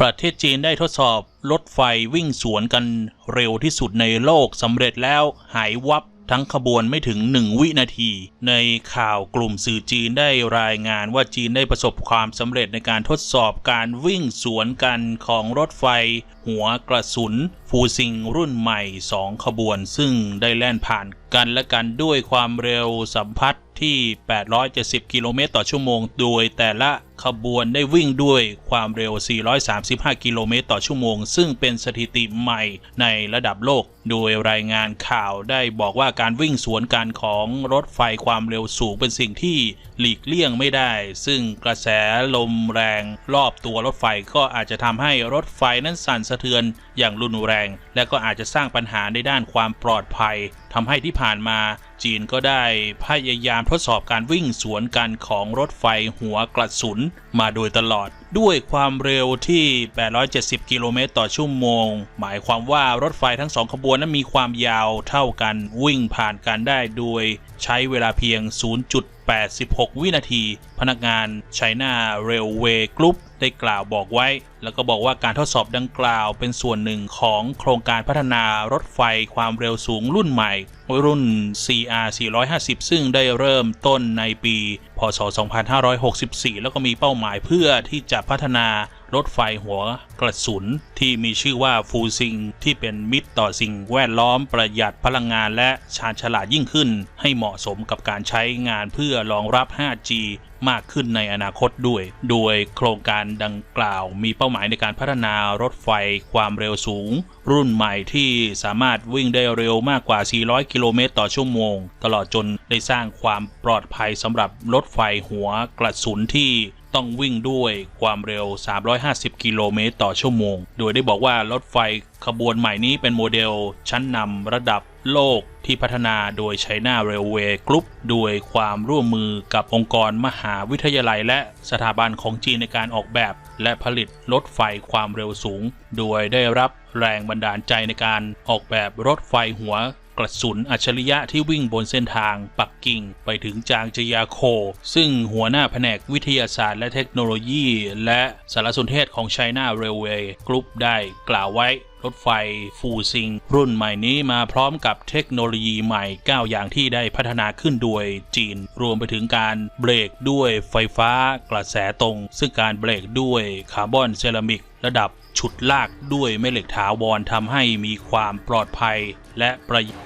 ประเทศจีนได้ทดสอบรถไฟวิ่งสวนกันเร็วที่สุดในโลกสำเร็จแล้วหายวับทั้งขบวนไม่ถึง 1 วินาที ในข่าวกลุ่มสื่อจีนได้รายงานว่าจีนได้ประสบความสำเร็จในการทดสอบการวิ่งสวนกันของรถไฟ หัวกระสุน ฟูซิงรุ่นใหม่ 2 ขบวน ซึ่งได้แล่นผ่านกันและกันด้วยความเร็วสัมพัทธ์ที่ 870 กิโลเมตรต่อชั่วโมง โดยแต่ละ ขบวนได้วิ่งด้วยความเร็ว 435 กิโลเมตรต่อชั่วโมง ซึ่งเป็นสถิติใหม่ในระดับโลก โดยรายงานข่าวได้บอกว่าการวิ่งสวนกันของรถไฟความเร็วสูงเป็นสิ่งที่หลีกเลี่ยงไม่ได้ ซึ่งกระแสลมแรงรอบตัวรถไฟก็อาจจะทำให้รถไฟนั้นสั่นสะเทือนอย่างรุนแรง และก็อาจจะสร้างปัญหาในด้านความปลอดภัยทำให้ที่ผ่านมา จีนก็ได้พยายามทดสอบการวิ่งสวนกันของรถไฟหัวกระสุนมาโดยตลอด ด้วยความเร็วที่ 870 กิโลเมตรต่อชั่วโมง หมายความว่ารถไฟทั้งสองขบวนนั้นมีความยาวเท่ากันวิ่งผ่านกันได้โดยใช้เวลาเพียง 0.86 วินาที พนักงาน China Railway Group ได้กล่าวบอกไว้ แล้วก็บอกว่าการทดสอบดังกล่าวเป็นส่วนหนึ่งของโครงการพัฒนารถไฟความเร็วสูงรุ่นใหม่ รุ่น CR 450 ซึ่งได้เริ่มต้นในปี พศ 2564 แล้วก็มีเป้าหมายเพื่อที่จะพัฒนา รถไฟหัวกระสุน ที่มีชื่อว่าฟูซิง ที่เป็นมิตรต่อสิ่งแวดล้อมประหยัดพลังงานและชาญฉลาดยิ่งขึ้น ให้เหมาะสมกับการใช้งานเพื่อรองรับ 5G มากขึ้นในอนาคตด้วย โดยโครงการดังกล่าวมีเป้าหมายในการพัฒนารถไฟความเร็วสูง รุ่นใหม่ที่สามารถวิ่งได้เร็วมากกว่า 400 กิโลเมตรต่อชั่วโมง ตลอดจนได้สร้างความปลอดภัยสำหรับรถไฟหัวกระสุนที่ ต้องวิ่งด้วยความเร็ว 350 กิโลเมตรต่อชั่วโมง โดยได้บอกว่ารถไฟขบวนใหม่นี้เป็นโมเดลชั้นนำระดับโลกที่พัฒนาโดย China Railway Group ด้วยความร่วมมือกับองค์กรมหาวิทยาลัย และสถาบันของจีนในการออกแบบ และผลิตรถไฟความเร็วสูง โดยได้รับแรงบันดาลใจในการออกแบบรถไฟหัว กระสุนอัจฉริยะที่วิ่งบนเส้นทางปักกิ่งไปถึงจางจยาโค ซึ่งหัวหน้าแผนกวิทยาศาสตร์และเทคโนโลยี และสารสนเทศของ China Railway Group ได้กล่าวไว้รถไฟฟูซิง รุ่นใหม่นี้มาพร้อมกับเทคโนโลยีใหม่ 9 อย่างที่ได้พัฒนาขึ้นโดยจีน รวมไปถึงการเบรกด้วยไฟฟ้ากระแสตรง ซึ่งการเบรกด้วยคาร์บอนเซรามิกระดับ ฉุดลากด้วยแม่เหล็กถาวรทำให้มีความปลอดภัยและประหยัด